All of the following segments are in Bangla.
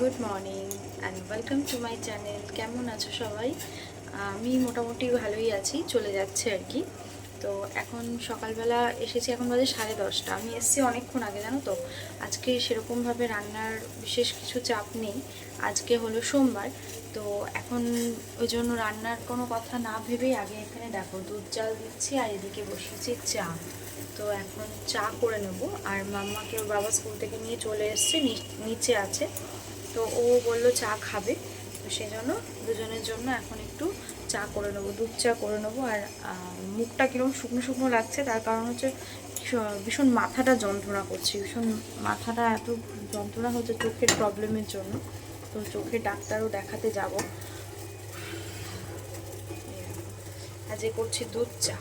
Good morning and welcome to my channel কেমন আছো সবাই? আমি মোটামুটি ভালোই আছি, চলে যাচ্ছে আর কি। তো এখন সকালবেলা এসেছি, এখন বাজে সাড়ে দশটা। আমি এসেছি অনেকক্ষণ আগে, জানো তো? আজকে সেরকমভাবে রান্নার বিশেষ কিছু চাপ নেই। আজকে হলো সোমবার। তো এখন ওই জন্য রান্নার কোনো কথা না ভেবেই আগে এখানে দেখো, দুধ জাল দিচ্ছি আর এদিকে বসিয়েছি চা। তো এখন চা করে নেব। আর মাম্মাকে ওর বাবা স্কুল থেকে নিয়ে চলে এসছে নিচে আছে। তো ও বলল চা খাবে। তো সেই জন্য দুজনের জন্য এখন একটু চা করে নেব, দুধ চা করে নেব। আর মুখটা কীরকম শুকনো শুকনো লাগছে, তার কারণ হচ্ছে ভীষণ মাথাটা যন্ত্রণা করছে। ভীষণ মাথাটা এত যন্ত্রণা হচ্ছে চোখের প্রবলেমের জন্য। তো চোখের ডাক্তারও দেখাতে যাব। আজকে করছি দুধ চা।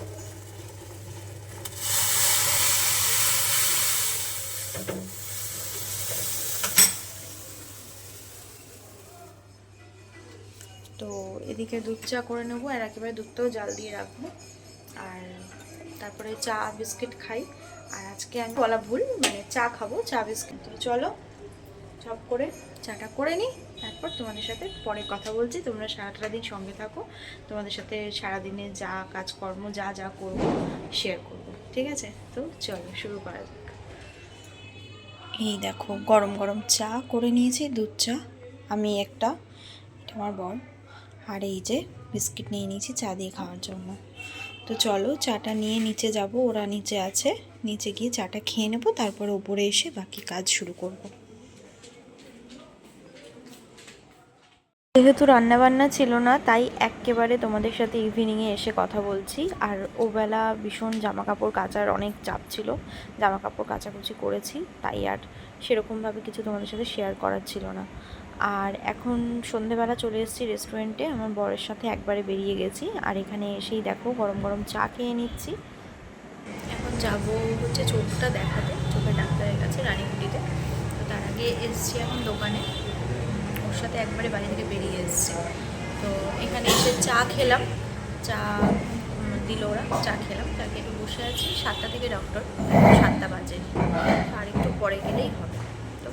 তো এদিকে দুধ চা করে নেব, আর একেবারে দুধটাও জাল দিয়ে রাখব। আর তারপরে চা বিস্কিট খাই। আর আজকে আমি বলা ভুল মানে চা খাব, চা বিস্কিট। তো চলো সব করে, চাটা করে নিই। তারপর তোমাদের সাথে পরে কথা বলছি। তোমরা সারাটা দিন সঙ্গে থাকো। তোমাদের সাথে সারাদিনে যা কাজকর্ম, যা যা করব শেয়ার করব। ঠিক আছে? তো চলো, শুরু করা যাক। এই দেখো, গরম গরম চা করে নিয়েছি, দুধ চা। আমি একটা, এটা আমার বর। আর এই যে বিস্কিট নিয়ে নিয়েছি, চা দিয়ে খাওয়ার জন্য। তো চলো চাটা নিয়ে নিচে যাব, ওরা নিচে আছে। নিচে গিয়ে চাটা খেয়ে নেব, তারপরে ওপরে এসে বাকি কাজ শুরু করব। যেহেতু রান্নাবান্না ছিল না, তাই একেবারে তোমাদের সাথে ইভিনিংয়ে এসে কথা বলছি। আর ওবেলা ভীষণ জামা কাপড় কাচার অনেক চাপ ছিল জামা কাপড় কাচাকুচি করেছি, তাই আর সেরকমভাবে কিছু তোমাদের সাথে শেয়ার করার ছিল না। আর এখন সন্ধেবেলা চলে এসেছি রেস্টুরেন্টে আমার বরের সাথে একবারে বেরিয়ে গেছি। আর এখানে এসেই দেখো গরম গরম চা খেয়ে নিচ্ছি। এখন যাব হচ্ছে চোখটা দেখাতে, চোখের ডাক্তারের কাছে রানীগুটিতে তো তার আগে এসছি এখন দোকানে। ওর সাথে একবারে বাড়ি থেকে বেরিয়ে এসছি। তো এখানে এসে চা খেলাম। চা দিল ওরা, চা খেলাম। তাকে একটু বসে আছি। সাতটা থেকে ডক্টর সাতটা বাজে। আর একটু পরে গেলেই হবে। তো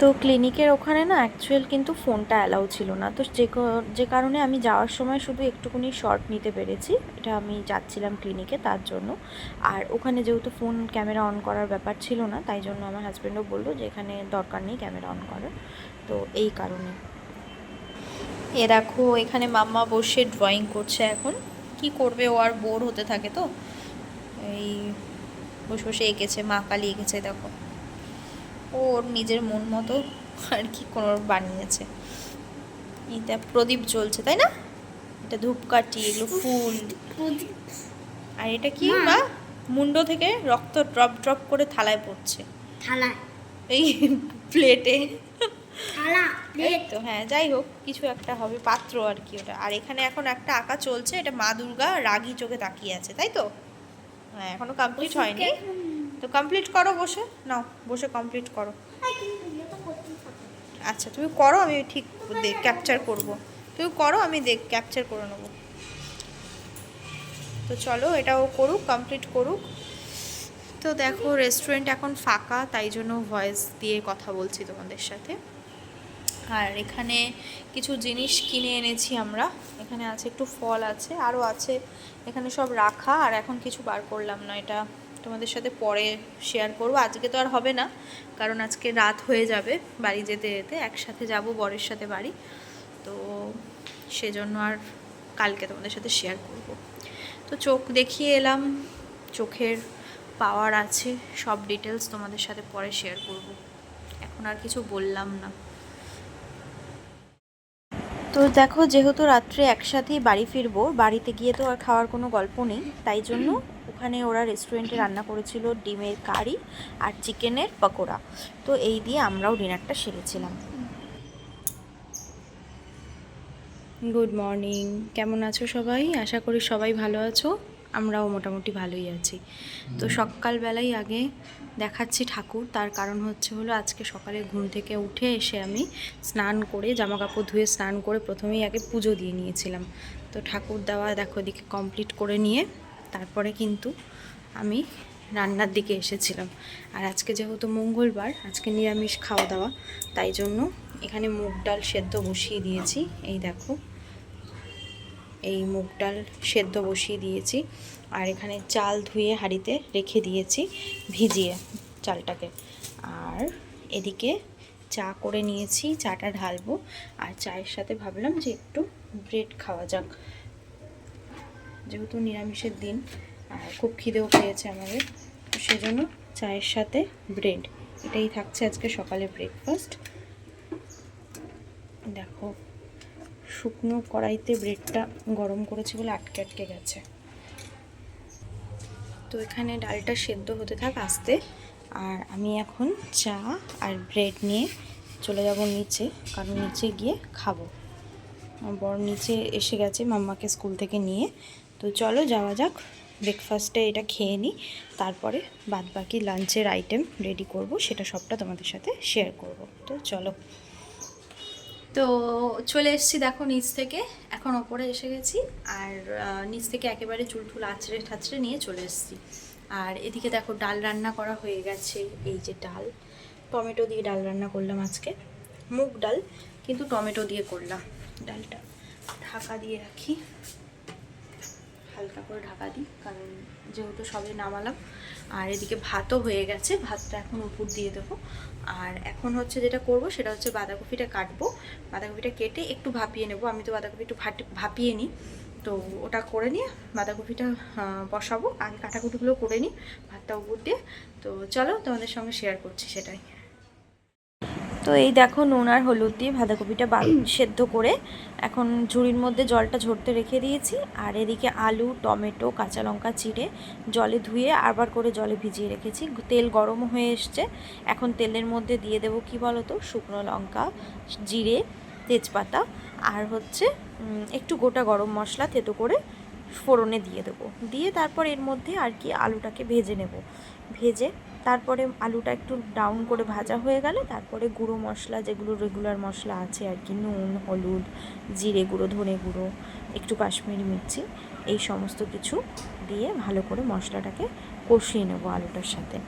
তো ক্লিনিকের ওখানে না অ্যাকচুয়াল কিন্তু ফোনটা অ্যালাউ ছিল না। তো যে যে কারণে আমি যাওয়ার সময় শুধু একটুকুনি শর্ট নিতে পেরেছি। এটা আমি যাচ্ছিলাম ক্লিনিকে তার জন্য। আর ওখানে যেহেতু ফোন ক্যামেরা অন করার ব্যাপার ছিল না, তাই জন্য আমার হাজব্যান্ডও বলল যে এখানে দরকার নেই ক্যামেরা অন করার। তো এই কারণে। এ দেখো, এখানে মাম্মা বসে ড্রয়িং করছে এখন। কি করবে ও আর বোর হতে থাকে তো? এই বসে বসে এঁকেছে মা কালী এঁকেছে দেখো। ও ওর নিজের মন মতো আর কি কোনো বানিয়েছে। এটা প্রদীপ জ্বলছে তাই না? এটা ধূপকাঠি এগুলো ফুল। আর এটা কি মা। মুন্ড থেকে রক্ত ড্রপ ড্রপ করে থালায় পড়ছে। থালা এই প্লেটে। তো হ্যাঁ যাই হোক কিছু একটা হবে পাত্র আর কি ওটা। আর এখানে এখন একটা আঁকা চলছে এটা মা দুর্গা রাগী চোখে তাকিয়ে আছে তাই তো? হ্যাঁ এখনও কমপ্লিট হয়নি। তো কমপ্লিট করো বসে। নাও বসে কমপ্লিট করো। আচ্ছা তুমি করো আমি ঠিক ক্যাপচার করব। তুমি করো আমি দেখ ক্যাপচার করে নেব। তো চলো এটাও করুক কমপ্লিট করুক। তো দেখো রেস্টুরেন্ট এখন ফাঁকা তাই জন্য ভয়েস দিয়ে কথা বলছি তোমাদের সাথে। আর এখানে কিছু জিনিস কিনে এনেছি আমরা। এখানে আছে একটু ফল আছে আরও আছে। এখানে সব রাখা, আর এখন কিছু বার করলাম না, এটা তোমাদের সাথে পরে শেয়ার করব। আজকে তো আর হবে না, কারণ আজকে রাত হয়ে যাবে বাড়ি যেতে যেতে, একসাথে যাব, বরের সাথে বাড়ি। তো সেজন্য আর কালকে তোমাদের সাথে শেয়ার করব। তো চোখ দেখিয়ে এলাম, চোখের পাওয়ার আছে, সব ডিটেলস তোমাদের সাথে পরে শেয়ার করব। এখন আর কিছু বললাম না। তো দেখো, যেহেতু রাত্রে একসাথেই বাড়ি ফিরবো, বাড়িতে গিয়ে তো আর খাওয়ার কোনো গল্প নেই, তাই জন্য ওখানে ওরা রেস্টুরেন্টে রান্না করেছিল ডিমের কারি আর চিকেনের পকোড়া। তো এই দিয়ে আমরাও ডিনারটা সেরেছিলাম। গুড মর্নিং কেমন আছো সবাই? আশা করি সবাই ভালো আছো। আমরাও মোটামুটি ভালোই আছি। তো সকালবেলাই আগে দেখাচ্ছি ঠাকুর তার কারণ হচ্ছে হলো আজকে সকালে ঘুম থেকে উঠে এসে আমি স্নান করে জামা কাপড় ধুয়ে স্নান করে প্রথমেই আগে পুজো দিয়ে নিয়েছিলাম। তো ঠাকুর দেওয়া দেখো এদিকে কমপ্লিট করে নিয়ে তারপরে কিন্তু আমি রান্নার দিকে এসেছিলাম। আর আজকে যেহেতু মঙ্গলবার আজকে নিরামিষ খাওয়া দাওয়া তাই জন্য এখানে মুগ ডাল সেদ্ধ বসিয়ে দিয়েছি। এই দেখো। এই মুগ ডাল সেদ্ধ বসিয়ে দিয়েছি। আর এখানে চাল ধুয়ে হাঁড়িতে রেখে দিয়েছি ভিজিয়ে চালটাকে। আর এদিকে চা করে নিয়েছি, চাটা ঢালবো। আর চায়ের সাথে ভাবলাম যে একটু ব্রেড খাওয়া যাক। যেহেতু নিরামিষের দিন, আর খুব খিদেও পেয়েছে আমাদের সেজন্য চায়ের সাথে ব্রেড। এটাই থাকছে আজকে সকালে ব্রেকফাস্ট। দেখো। শুকনো কড়াইতে ব্রেডটা গরম করেছি বলে আটকে আটকে গেছে। তো এখানে ডালটা সেদ্ধ হতে থাক আস্তে। আর আমি এখন চা আর ব্রেড নিয়ে চলে যাব নিচে, কারণ নিচে গিয়ে খাব। বর নিচে এসে গেছে মাম্মাকে স্কুল থেকে নিয়ে। তো চলো যাওয়া যাক, ব্রেকফাস্টে এটা খেয়ে নিই, তারপরে বাদ বাকি লাঞ্চের আইটেম রেডি করব, সেটা সবটা তোমাদের সাথে শেয়ার করব। তো চলো। তো চলে এসছি দেখো নিচ থেকে, এখন ওপরে এসে গেছি। আর নিচ থেকে একেবারে চুল টুল আছড়ে ঠাচড়ে নিয়ে চলে এসছি। আর এদিকে দেখো ডাল রান্না করা হয়ে গেছে, এই যে ডাল। টমেটো দিয়ে ডাল রান্না করলাম আজকে, মুগ ডাল, কিন্তু টমেটো দিয়ে করলাম ডালটা। ঢাকা দিয়ে রাখি। হালকা করে ঢাকা দিই, কারণ যেহেতু সবে নামালাম, আর এদিকে ভাতও হয়ে গেছে, ভাতটা এখন উপর দিয়ে দেবো। আর এখন হচ্ছে যেটা করব, সেটা হচ্ছে বাঁধাকপিটা কাটবো। বাঁধাকপিটা কেটে একটু ভাপিয়ে নেব। আমি তো বাঁধাকপি একটু ভাপিয়ে নিই। তো ওটা করে নিয়ে বাঁধাকপিটা বসাবো। আগে কাটাকুটিগুলো করে নিই, ভাতটা উপর দিয়ে। তো চলো তোমাদের সঙ্গে শেয়ার করছি সেটাই। তো এই দেখো নুন আর হলুদ দিয়ে বাঁধাকপিটা বা সেদ্ধ করে এখন ঝুড়ির মধ্যে জলটা ঝরতে রেখে দিয়েছি। আর এদিকে আলু টমেটো কাঁচা লঙ্কা চিড়ে জলে ধুয়ে আবার করে জলে ভিজিয়ে রেখেছি। তেল গরম হয়ে এসছে। এখন তেলের মধ্যে দিয়ে দেবো কি বলো তো শুকনো লঙ্কা জিরে তেজপাতা আর হচ্ছে একটু গোটা গরম মশলা থেতো করে ফোড়নে দিয়ে দেবো। দিয়ে তারপর এর মধ্যে আর কি আলুটাকে ভেজে নেব। ভেজে তারপরে আলুটা একটু ডাউন করে ভাজা হয়ে গেলে তারপরে গুঁড়ো মশলা যেগুলো রেগুলার মশলা আছে আর কি, নুন, হলুদ, জিরে গুঁড়ো, ধনে গুঁড়ো, একটু কাশ্মীরি মির্চি, এই সমস্ত কিছু দিয়ে ভালো করে মশলাটাকে কষিয়ে নেব আলুটার সাথে।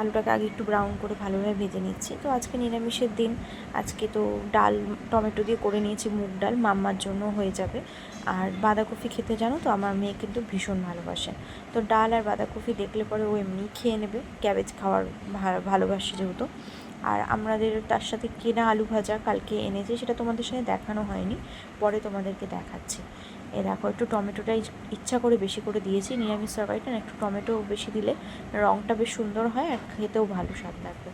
আলুটাকে আগে একটু ব্রাউন করে ভালোভাবে ভেজে নিচ্ছি। তো আজকে নিরামিষের দিন, আজকে তো ডাল, টমেটো দিয়ে করে নিয়েছি মুগ ডাল, মাম্মার জন্য হয়ে যাবে। আর বাঁধাকপি খেতে জানো তো, আমার মেয়ে কিন্তু ভীষণ ভালোবাসে। তো ডাল আর বাঁধাকপি দেখলে পরে ও এমনি খেয়ে নেবে ক্যাবেজ খাওয়ার ভালোবাসে যেহেতু। আর আমাদের তার সাথে কেনা আলু ভাজা কালকে এনেছে, সেটা তোমাদের সাথে দেখানো হয়নি, পরে তোমাদেরকে দেখাচ্ছি। এ দেখো, একটু টমেটোটা ইচ- ইচ্ছা করে বেশি করে দিয়েছি, নিরামিষ তরকারিটা একটু টমেটো বেশি দিলে রঙটা বেশ সুন্দর হয় আর খেতেও ভালো স্বাদ লাগবে।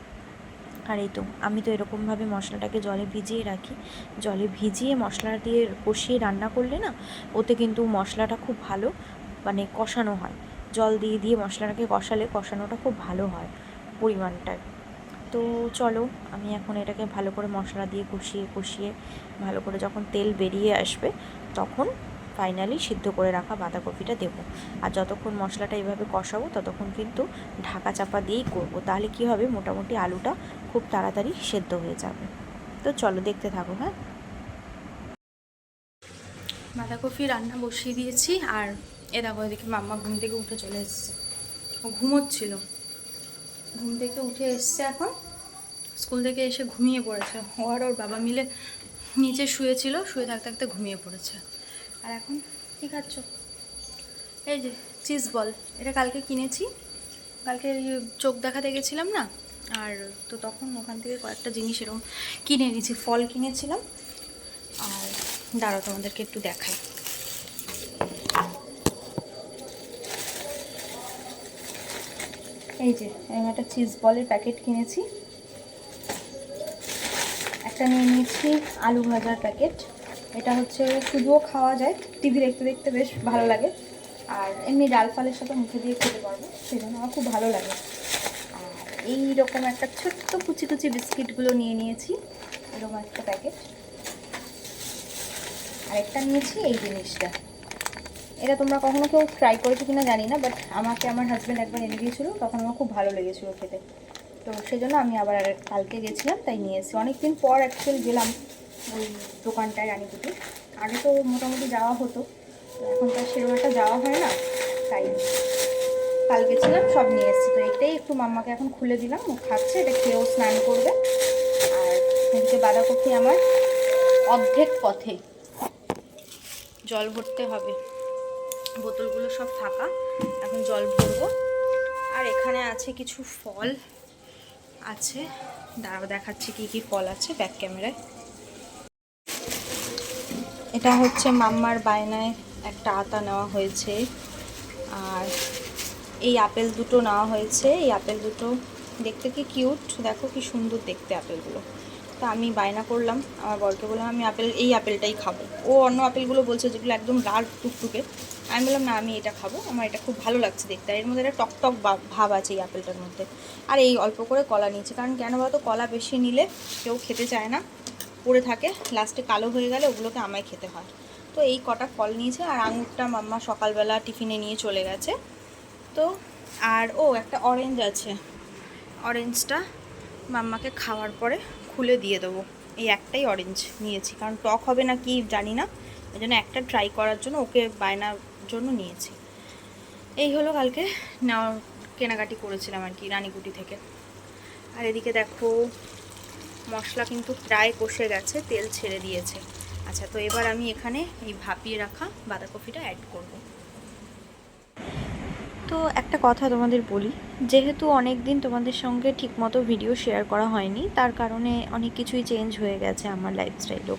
আর এই তো, আমি তো এরকমভাবে মশলাটাকে জলে ভিজিয়ে রাখি। জলে ভিজিয়ে মশলা দিয়ে কষিয়ে রান্না করলে না, ওতে কিন্তু মশলাটা খুব ভালো মানে কষানো হয়। জল দিয়ে দিয়ে মশলাটাকে কষালে কষানোটা খুব ভালো হয় পরিমাণটায়। তো চলো, আমি এখন এটাকে ভালো করে মশলা দিয়ে কষিয়ে কষিয়ে ভালো করে যখন তেল বেরিয়ে আসবে, তখন ফাইনালি সিদ্ধ করে রাখা বাঁধাকপিটা দেবো। আর যতক্ষণ মশলাটা এইভাবে কষাবো, ততক্ষণ কিন্তু ঢাকা চাপা দিয়েই করব। তাহলে কি হবে? মোটামুটি আলুটা খুব তাড়াতাড়ি সেদ্ধ হয়ে যাবে। তো চলো দেখতে থাকো হ্যাঁ? বাঁধাকপি রান্না বসিয়ে দিয়েছি, আর এ দেখো এদিকে মাম্মা ঘুম থেকে উঠে চলে এসেছে। ও ঘুমোচ্ছিল। ঘুম থেকে উঠে এসছে এখন। স্কুল থেকে এসে ঘুমিয়ে পড়েছে। ও আর ওর বাবা মিলে নিচে শুয়েছিল, শুয়ে থাকতে থাকতে ঘুমিয়ে পড়েছে। আর এখন কী খাচ্ছ? এই যে চিজ বল এটা কালকে কিনেছি। কালকে চোখ দেখাতে গেছিলাম না? আর তো তখন ওখান থেকে কয়েকটা জিনিস এরকম কিনে নিয়েছি ফল কিনেছিলাম। আর দাঁড়াও, তোমাদেরকে একটু দেখাই। এই যে আমি একটা চিজ বলের প্যাকেট কিনেছি। একটা নিয়ে নিয়েছি আলু ভাজার প্যাকেট এটা হচ্ছে শুধুও খাওয়া যায় টিভি দেখতে দেখতে বেশ ভালো লাগে। আর এমনি ডাল ফালের সাথে মুখে দিয়ে খেতে পারব সেই জন্য আমার খুব ভালো লাগে। এই রকম একটা ছোট্ট কুচি কুচি বিস্কিটগুলো নিয়ে নিয়েছি, এরকম একটা প্যাকেট। আরেকটা নিয়েছি, এই জিনিসটা। এটা তোমরা কখনো কেউ ট্রাই করেছ কিনা জানি না বাট আমাকে আমার হাজব্যান্ড একবার এনে দিয়েছিলো, তখন আমার খুব ভালো লেগেছিলো খেতে। তো সেই জন্য আমি আবার কালকে গেছিলাম, তাই নিয়ে এসেছি। অনেকদিন পর অ্যাকচুয়ালি গেলাম। ওই দোকানটায় রানীপুটি আগে তো মোটামুটি যাওয়া হতো এখন তো সেরকম একটা যাওয়া হয় না, তাই কাল গেছিলাম সব নিয়ে এসেছি। তো এটাই একটু মাম্মাকে এখন খুলে দিলাম, ও খাচ্ছে, এটা খেয়েও স্নান করবে। আর এদিকে বাঁধাকপি আমার অর্ধেক পথে। জল ভরতে হবে। বোতলগুলো সব ফাঁকা, এখন জল ভরবো। আর এখানে আছে কিছু ফল, আছে। দাঁড়াও, দেখাচ্ছি কি কি ফল আছে ব্যাক ক্যামেরায়। এটা হচ্ছে মাম্মার বায়নায় একটা আতা নেওয়া হয়েছে। আর এই আপেল দুটো নেওয়া হয়েছে। এই আপেল দুটো দেখতে কি কিউট? দেখো কি সুন্দর দেখতে আপেলগুলো। তো আমি বায়না করলাম। আমার বরকে বললাম, আমি আপেল, এই আপেলটাই খাব। ও অন্য আপেলগুলো বলছে যেগুলো একদম লাল টুকটুকে। আমি বললাম, না, আমি এটা খাব। আমার এটা খুব ভালো লাগছে দেখতে। এর মধ্যে একটা টক টক বা- ভাব আছে এই আপেলটার মধ্যে। আর এই অল্প করে কলা নিয়েছে। কারণ কেন বলতো, কলা বেশি নিলে কেউ খেতে চায় না। পড়ে থাকে লাস্টে কালো হয়ে গেলে ওগুলোকে আমায় খেতে হয়। তো এই কটা ফল নিয়েছে, আর আঙুরটা মাম্মা সকালবেলা টিফিনে নিয়ে চলে গেছে। তো, আর ও একটা অরেঞ্জ আছে অরেঞ্জটা মাম্মাকে খাওয়ার পরে খুলে দিয়ে দেবো। এই একটাই অরেঞ্জ নিয়েছি, কারণ টক হবে না কি জানি না ওই জন্য একটা ট্রাই করার জন্য ওকে বায়নার জন্য নিয়েছি। এই হলো কালকে, নেওয়া কেনাকাটি করেছিলাম আর কি রানীগুটি থেকে। আর এদিকে দেখো মশলা কিন্তু প্রায় কষে গেছে, তেল ছেড়ে দিয়েছে। আচ্ছা তো এবার আমি এখানে এই ভাপিয়ে রাখা বাঁধাকপিটা অ্যাড করব। তো একটা কথা তোমাদের বলি যেহেতু অনেক দিন তোমাদের সঙ্গে ঠিকমতো ভিডিও শেয়ার করা হয়নি, তার কারণে অনেক কিছুই চেঞ্জ হয়ে গেছে আমার লাইফস্টাইলও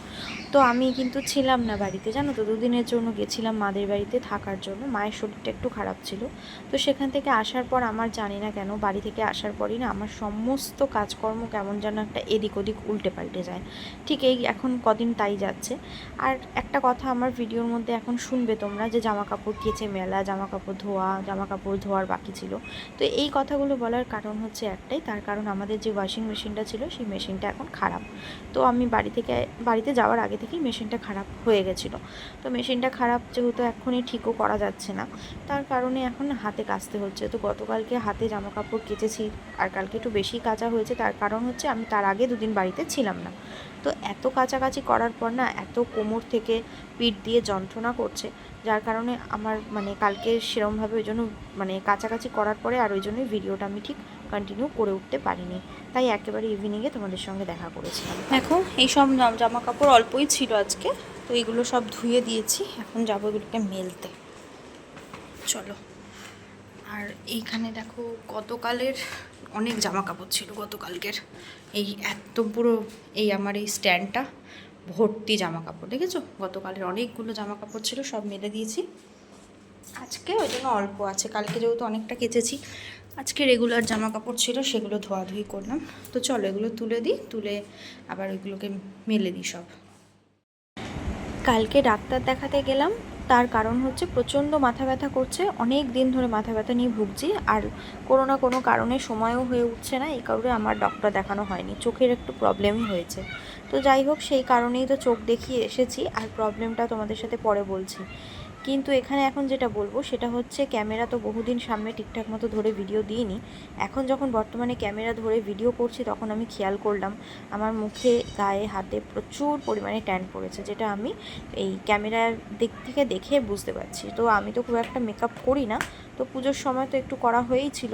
তো আমি কিন্তু ছিলাম না বাড়িতে, জানো তো, দুদিনের জন্য গেছিলাম মাদের বাড়িতে থাকার জন্য, মায়ের শরীরটা একটু খারাপ ছিল। তো সেখান থেকে আসার পর আমার জানি না কেন, বাড়ি থেকে আসার পরই না আমার সমস্ত কাজকর্ম কেমন যেন একটা এদিক ওদিক উল্টে পাল্টে যায়। ঠিক এই এখন কদিন তাই যাচ্ছে। আর একটা কথা আমার ভিডিওর মধ্যে এখন শুনবে তোমরা যে জামা কাপড় কেচে মেলা জামা কাপড় ধোয়া জামা কাপড় ধোয়ার বাকি ছিল। তো এই কথাগুলো বলার কারণ হচ্ছে একটাই, তার কারণ আমাদের যে ওয়াশিং মেশিনটা ছিল, সেই মেশিনটা এখন খারাপ। তো আমি বাড়ি থেকে, বাড়িতে যাওয়ার আগে থেকেই মেশিনটা খারাপ হয়ে গেছিল। তো মেশিনটা খারাপ যেহেতু এখনই ঠিকও করা যাচ্ছে না, তার কারণে এখন হাতে কাচতে হচ্ছে। তো গতকালকে হাতে জামা কাপড় কেচেছি, আর কালকে একটু বেশি কাচা হয়েছে, তার কারণ হচ্ছে আমি তার আগে দুদিন বাড়িতে ছিলাম না। তো এত কাছাকাছি করার পর না এত কোমর থেকে পিঠ দিয়ে যন্ত্রণা করছে, যার কারণে আমার মানে কালকে সেরমভাবে ওই জন্য মানে কাছাকাছি করার পরে আর ওই জন্যই ভিডিওটা আমি ঠিক কন্টিনিউ করে উঠতে পারিনি। তাই একেবারে ইভিনিংয়ে তোমাদের সঙ্গে দেখা করেছিলাম। দেখো এই সব জামা কাপড় অল্পই ছিল আজকে, তো এইগুলো সব ধুয়ে দিয়েছি, এখন যাব এগুলোকে মেলতে। চলো। আর এইখানে দেখো গতকালের অনেক জামা কাপড় ছিল গতকালকের। এই এত পুরো এই আমার এই স্ট্যান্ডটা ভর্তি জামা কাপড় দেখেছ? গতকালের অনেকগুলো জামা কাপড় ছিল, সব মেলে দিয়েছি। আজকে ওই জন্য অল্প আছে, কালকে যেহেতু অনেকটা কেচেছি, আজকে রেগুলার জামা কাপড় ছিল, সেগুলো ধোয়াধুয়ি করলাম। তো চলো এগুলো তুলে দিই, তুলে আবার ওইগুলোকে মেলে দিই সব। কালকে ডাক্তার দেখাতে গেলাম তার কারণ হচ্ছে প্রচণ্ড মাথা ব্যথা করছে। অনেক দিন ধরে মাথা ব্যথা নিয়ে ভুগছি। আর কোনো না কোনো কারণে সময়ও হয়ে উঠছে না। এই কারণে আমার ডক্টর দেখানো হয়নি। চোখের একটু প্রবলেমই হয়েছে। তো যাই হোক, সেই কারণেই তো চোখ দেখিয়ে এসেছি। আর প্রবলেমটা তোমাদের সাথে পরে বলছি। কিন্তু এখানে এখন যেটা বলব, সেটা হচ্ছে ক্যামেরা তো বহুদিন সামনে ঠিকঠাক মতো ধরে ভিডিও দিইনি। এখন যখন বর্তমানে ক্যামেরা ধরে ভিডিও করছি, তখন আমি খেয়াল করলাম, আমার মুখে, গায়ে, হাতে প্রচুর পরিমাণে ট্যান পড়েছে, যেটা আমি এই ক্যামেরার দিক থেকে দেখে বুঝতে পারছি। তো আমি তো খুব একটা মেকআপ করি না, তো পুজোর সময় তো একটু করা হয়েই ছিল।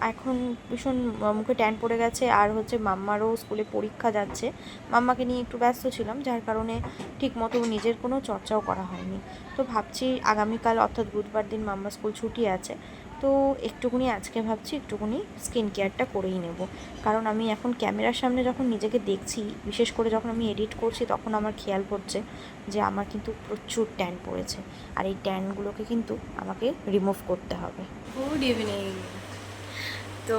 এখন ভীষণ মুখে ট্যান পড়ে গেছে। আর হচ্ছে মাম্মারও স্কুলে পরীক্ষা যাচ্ছে। মাম্মাকে নিয়ে একটু ব্যস্ত ছিলাম, যার কারণে ঠিক মতো নিজের কোনো চর্চাও করা হয়নি। তো ভাবছি আগামীকাল, অর্থাৎ বুধবার দিন মাম্মা স্কুল ছুটি আছে। তো একটুকুনি আজকে ভাবছি, একটুকুনি স্কিন কেয়ারটা করেই নেব। কারণ আমি এখন ক্যামেরার সামনে যখন নিজেকে দেখছি, বিশেষ করে যখন আমি এডিট করছি, তখন আমার খেয়াল পড়ছে যে আমার কিন্তু প্রচুর ট্যান পড়েছে। আর এই ট্যানগুলোকে কিন্তু আমাকে রিমুভ করতে হবে। গুড ইভিনিং তো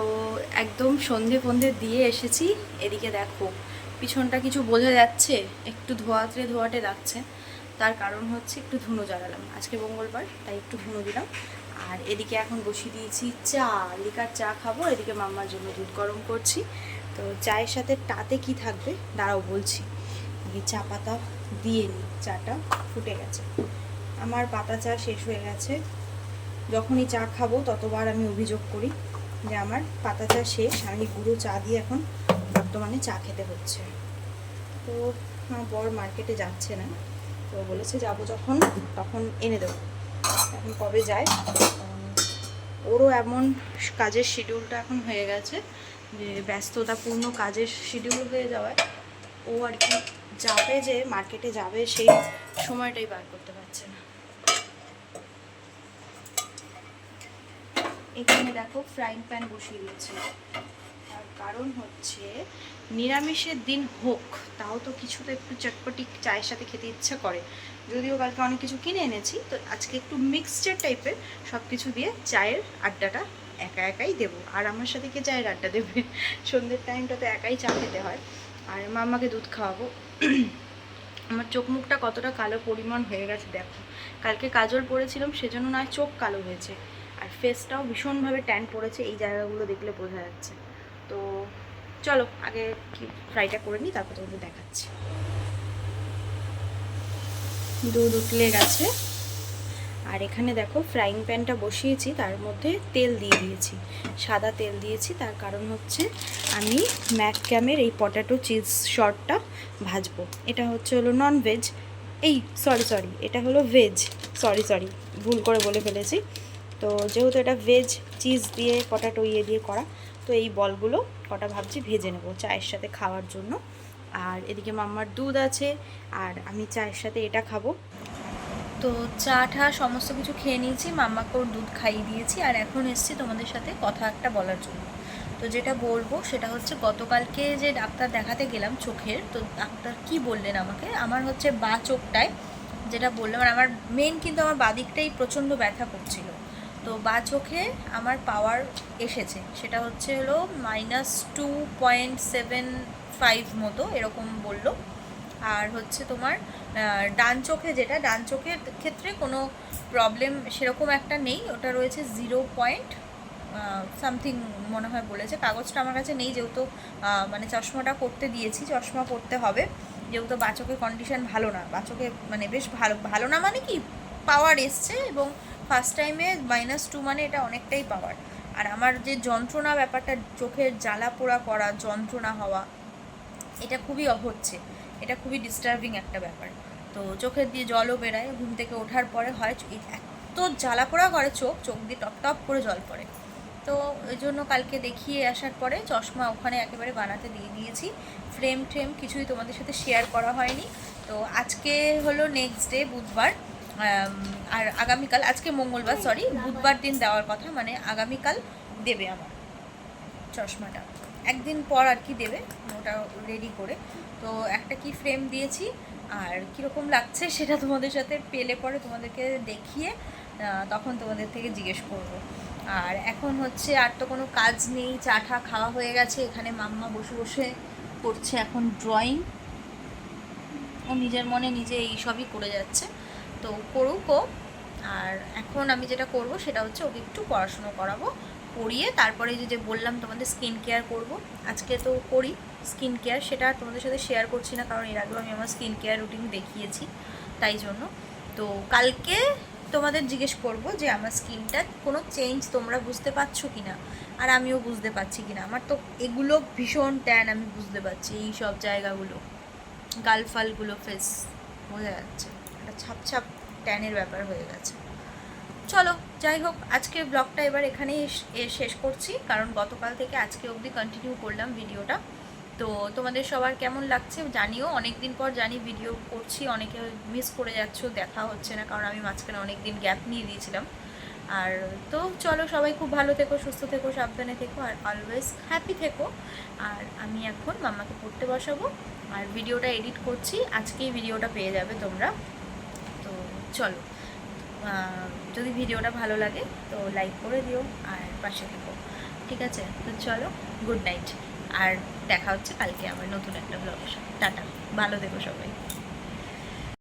একদম সন্ধে ফন্ধে দিয়ে এসেছি। এদিকে দেখো, পিছনটা কিছু বোঝা যাচ্ছে, একটু ধোয়াতে ধোয়াটে লাগছে। তার কারণ হচ্ছে একটু ধুনো জ্বালালাম। আজকে মঙ্গলবার, তাই একটু ধুনো দিলাম। আর এদিকে এখন বসিয়ে দিয়েছি চা। লিকার চা খাব, এদিকে মাম্মার জন্য দুধ গরম করছি। তো চায়ের সাথে টাতে কি থাকবে? দাঁড়াও বলছি। চা পাতা দিয়ে নিই চাটা ফুটে গেছে। আমার পাতা চা শেষ হয়ে গেছে। যখনই চা খাব, ততবার আমি অভিযোগ করি। যে আমার পাতা চা শেষ আমি গুঁড়ো চা দিয়ে এখন বর্তমানে চা খেতে হচ্ছে। তো আমার বর মার্কেটে যাচ্ছে না, তো বলেছে যাব যখন, তখন এনে দেবো। এখন কবে যায়? ওরও এমন কাজের শিডিউলটা এখন হয়ে গেছে যে ব্যস্ততাপূর্ণ কাজের শিডিউল হয়ে যাওয়ায় ও আর কি যাবে যে, মার্কেটে যাবে সেই সময়টাই বার করতে পারছে না। এখানে দেখো ফ্রাইং প্যান বসিয়ে দিয়েছে। তার কারণ হচ্ছে নিরামিষের দিন হোক, তাও তো কিছু তো একটু চটপটি চায়ের সাথে খেতে ইচ্ছা করে। যদিও কালকে অনেক কিছু কিনে এনেছি, তো আজকে একটু মিক্সচার টাইপের সব কিছু দিয়ে চায়ের আড্ডাটা একা একাই দেবো। আর আমার সাথে কে চায়ের আড্ডা দেবে? সন্ধ্যের টাইমটা তো একাই চা খেতে হয়। আর মাম্মাকে দুধ খাওয়াবো। আমার চোখ মুখটা কতটা কালো পরিমাণ হয়ে গেছে, দেখো। কালকে কাজল পরেছিলাম সেজন্য নয় চোখ কালো হয়েছে। ফেসটাও ভীষণভাবে ট্যান পড়েছে, এই জায়গাগুলো দেখলে বোঝা যাচ্ছে। তো চলো, আগে কি ফ্রাইটা করে নিই তারপর তোমাদের দেখাচ্ছি। দুধ উতলে গেছে। আর এখানে দেখো ফ্রাইং প্যানটা বসিয়েছি, তার মধ্যে তেল দিয়ে দিয়েছি। সাদা তেল দিয়েছি, তার কারণ হচ্ছে আমি ম্যাক ক্যামের এই পটাটো চিজ শর্টটা ভাজবো। এটা হচ্ছে হলো নন ভেজ এই সরি সরি এটা হলো ভেজ সরি সরি ভুল করে বলে ফেলেছি। তো যেহেতু এটা ভেজ চিজ দিয়ে পটাটো ইয়ে দিয়ে করা, তো এই বলগুলো কটা ভাবছি ভেজে নেব চায়ের সাথে খাওয়ার জন্য। আর এদিকে মাম্মার দুধ আছে, আর আমি চায়ের সাথে এটা খাব। তো চা ঠা সমস্ত কিছু খেয়ে নিয়েছি মাম্মাকেও দুধ খাইয়ে দিয়েছি, আর এখন এসছি তোমাদের সাথে কথা একটা বলার জন্য। তো যেটা বলব সেটা হচ্ছে, গতকালকে যে ডাক্তার দেখাতে গেলাম চোখের, তো ডাক্তার কি বললেন আমাকে? আমার হচ্ছে বা চোখটায় যেটা বললাম, আর আমার মেন কিন্তু আমার বাদিকটাই প্রচণ্ড ব্যথা করছিল। তো বা চোখে আমার পাওয়ার এসেছে। সেটা হচ্ছে হলো minus two point seven five মতো এরকম বলল। আর হচ্ছে তোমার ডান চোখে যেটা, ডান চোখের ক্ষেত্রে কোনো প্রবলেম সেরকম একটা নেই। ওটা রয়েছে জিরো পয়েন্ট সামথিং মনে হয় বলেছে। কাগজটা আমার কাছে নেই যেহেতু মানে চশমাটা করতে দিয়েছি, চশমা করতে হবে। যেহেতু বাচকের কন্ডিশন ভালো না। বাচকে মানে বেশ ভালো ভালো না মানে কি? পাওয়ার এসছে এবং ফার্স্ট টাইমে মাইনাস টু মানে এটা অনেকটাই পাওয়ার আর আমার যে যন্ত্রণা ব্যাপারটা, চোখের জ্বালা পোড়া করা, যন্ত্রণা হওয়া, এটা খুবই হচ্ছে এটা খুবই ডিস্টার্বিং একটা ব্যাপার। তো চোখের দিয়ে জলও বেরায়, ঘুম থেকে ওঠার পরে হয় এত জ্বালা পোড়া করে চোখ চোখ দিয়ে টপ টপ করে জল পড়ে। তো ওই জন্য কালকে দেখিয়ে আসার পরে চশমা ওখানে একেবারে বানাতে দিয়ে দিয়েছি। ফ্রেম ট্রেম কিছুই তোমাদের সাথে শেয়ার করা হয়নি। তো আজকে হলো নেক্সট ডে বুধবার। আর আগামীকাল, আজকে মঙ্গলবার সরি বুধবার দিন দেওয়ার কথা মানে আগামীকাল দেবে আমার চশমাটা। একদিন পর আর কি দেবে ওটা রেডি করে। তো একটা কি ফ্রেম দিয়েছি, আর কীরকম লাগছে সেটা তোমাদের সাথে পেলে পরে তোমাদেরকে দেখিয়ে তখন তোমাদের থেকে জিজ্ঞেস করব। আর এখন হচ্ছে, আর তো কোনো কাজ নেই, চা ঠা খাওয়া হয়ে গেছে, এখানে মাম্মা বসে বসে করছে এখন ড্রয়িং ও নিজের মনে নিজে এই সবই করে যাচ্ছে। তো করুক ও আর এখন আমি যেটা করব সেটা হচ্ছে ওকে একটু পড়াশুনো করাবো, পড়িয়ে তারপরে যে যে বললাম তোমাদের স্কিন কেয়ার করব, আজকে তো করি স্কিন কেয়ার সেটা তোমাদের সাথে শেয়ার করছি না, কারণ এর আগেও আমি আমার স্কিন কেয়ার রুটিন দেখিয়েছি, তাই জন্য। তো কালকে তোমাদের জিজ্ঞেস করব যে আমার স্কিনটা কোনো চেঞ্জ তোমরা বুঝতে পারছ কি না আর আমিও বুঝতে পারছি কি না আমার তো এগুলো ভীষণ ট্যান আমি বুঝতে পারছি এই সব জায়গাগুলো। গালফালগুলো ফেস বোঝা যাচ্ছে। একটা ছাপ ছাপ ট্যানের ব্যাপার হয়ে গেছে। চলো, যাই হোক, আজকে ব্লগটা এবার এখানেই শেষ করছি, কারণ গতকাল থেকে আজকে অবধি কন্টিনিউ করলাম ভিডিওটা। তো তোমাদের সবার কেমন লাগছে জানিও অনেক দিন পর জানি ভিডিও করছি, অনেকে মিস করে যাচ্ছ, দেখা হচ্ছে না, কারণ আমি মাঝখানে অনেক দিন গ্যাপ নিয়ে দিয়েছিলাম। আর তো চলো, সবাই খুব ভালো থেকো, সুস্থ থেকো, সাবধানে থেকো, আর অলওয়েজ হ্যাপি থেকো। আর আমি এখন মাম্মাকে পড়তে বসাবো, আর ভিডিওটা এডিট করছি, আজকেই ভিডিওটা পেয়ে যাবে তোমরা। চলো। যদি ভিডিওটা ভালো লাগে তো লাইক করে দিও আর পাশে থেকো। ঠিক আছে? তো চলো গুড নাইট আর দেখা হচ্ছে কালকে আমার নতুন একটা ব্লগের সাথে। টাটা। ভালো থেকো সবাই।